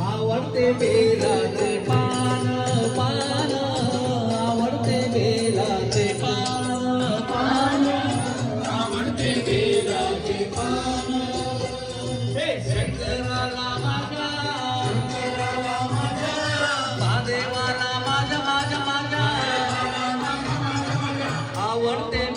आवडते बेलाचे आवडते बेलाचे पान. आवडते बेलाचे पान. हे शंकराला माझा शंकराला आवडते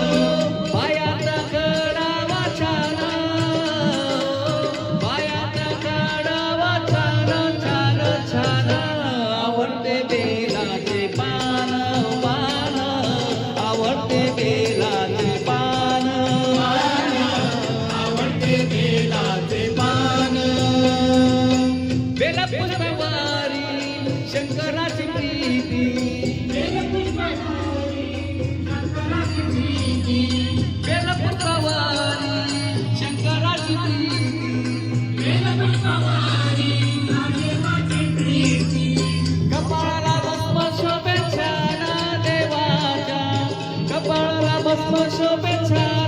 Oh शंकराची प्रीती. बेलपुष्पवारी शंकराची प्रीती. कपाळाला भस्म शोभेच्छा देवाच्या. कपाळाला शोभेच्छा